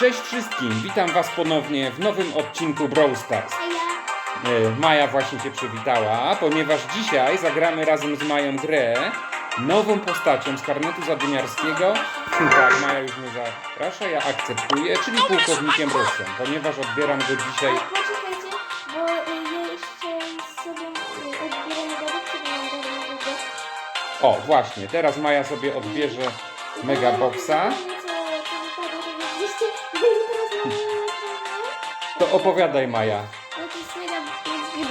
Cześć wszystkim, witam Was ponownie w nowym odcinku Brawl Stars. E, Maja właśnie Cię przywitała, ponieważ dzisiaj zagramy razem z Mają grę nową postacią z karnetu zadymiarskiego. Tak, Maja już mnie zaprasza, ja akceptuję, czyli pułkownikiem Rosjan, ponieważ odbieram go dzisiaj. Poczekajcie, bo y, jeszcze sobie y, odbieram. O, właśnie, teraz Maja sobie odbierze Megaboxa. To teraz na opowiadaj Maja. No to jest mega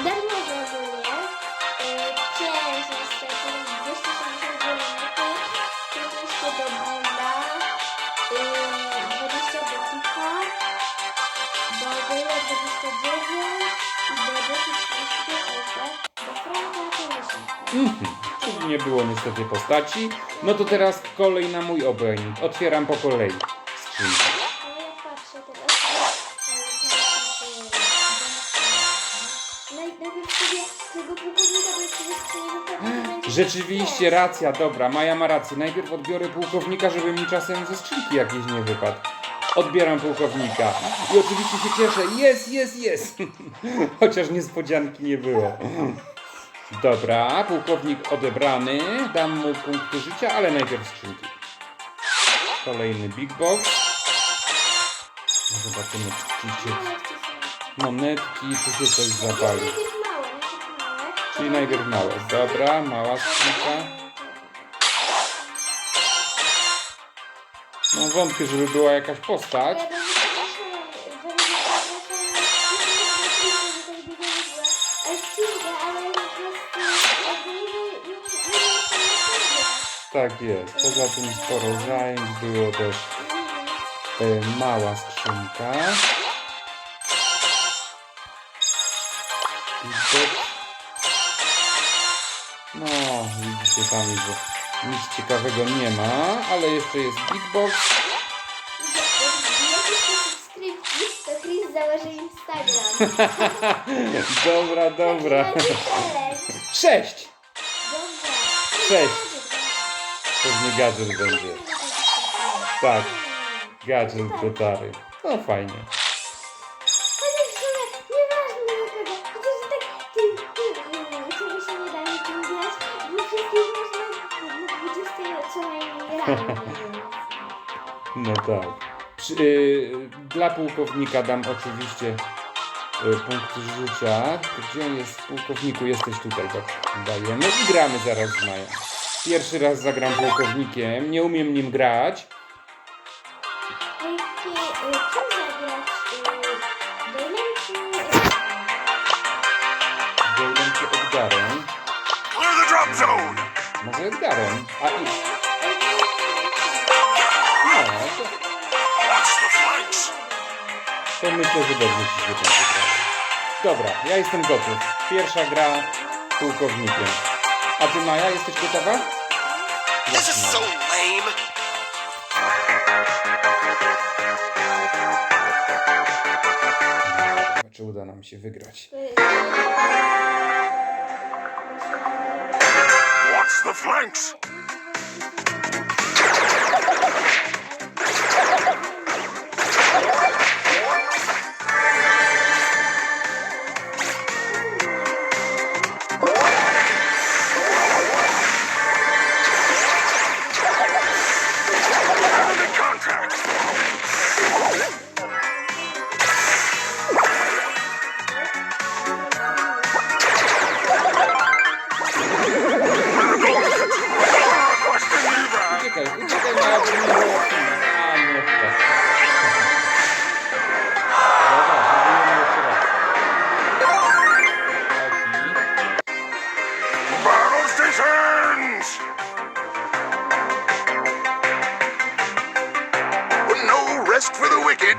darmowe ogólnie. Y, Część jest 260 golemetów, 15 do bunda, y, 20 do tika, do Gola 29 i do dosyć 35? Do Franka to 10. Mhm, czyli nie było niestety postaci. No to teraz kolej na mój obojnik. Otwieram po kolei skrzynkę. Rzeczywiście, racja, dobra, Maja ma rację. Najpierw odbiorę pułkownika, żeby mi czasem ze skrzynki jakiś nie wypadł. Odbieram pułkownika. I oczywiście się cieszę. Jest, jest, jest. Chociaż niespodzianki nie było. Dobra, pułkownik odebrany. Dam mu punkty życia, ale najpierw skrzynki. Kolejny big box. No Zobaczymy, czy się monetki, czy się coś zapali. Małe, najpierw małe. Dobra, mała skrzynka. No wątpię, żeby była jakaś postać. Tak jest. Poza tym sporo zajęć. Było też e, mała skrzynka. I box. No, widzicie sami, że nic ciekawego nie ma, ale jeszcze jest big box. Jakieś te subskrypcji, to Instagram. Dobra, dobra. Sześć! Dobra. Sześć. Pewnie gadżet będzie. Tak, gadżet do. No fajnie. No tak. Przy, y, dla pułkownika dam oczywiście y, punkty życia. Gdzie on jest w pułkowniku? Jesteś tutaj, go dajemy i gramy zaraz z Mają. Pierwszy raz zagram pułkownikiem, nie umiem nim grać. Golem czy Edgarem? Może Edgarem? A i... myślę, że dobrze ci się będzie grało. Dobra, ja jestem gotów. Pierwsza gra pułkownikiem. A ty Maja, jesteś gotowa? This is so lame! Czy uda nam się wygrać. Watch the flanks! Evac! Uciekaj, uciekaj Maja, bo mnie załatwimy. A, nie tak. Dobra, próbujemy jeszcze raz. Taki. Battle stations! No rest for the wicked!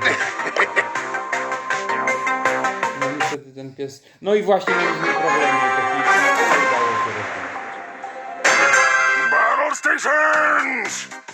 No niestety ten pies... No i właśnie mieliśmy problemy techniczne, stations!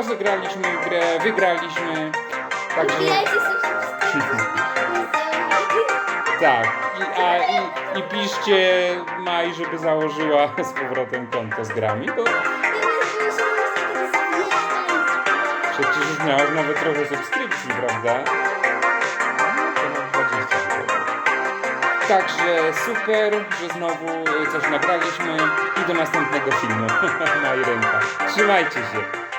Rozegraliśmy grę, wygraliśmy. Także tak. I, a, i, I piszcie Maj, żeby założyła z powrotem konto z grami, bo przecież już miałaś nawet trochę subskrypcji, prawda? Ponad 20 chyba. Także super, że znowu y, coś nagraliśmy i do następnego filmu. Maj ręka. Trzymajcie się.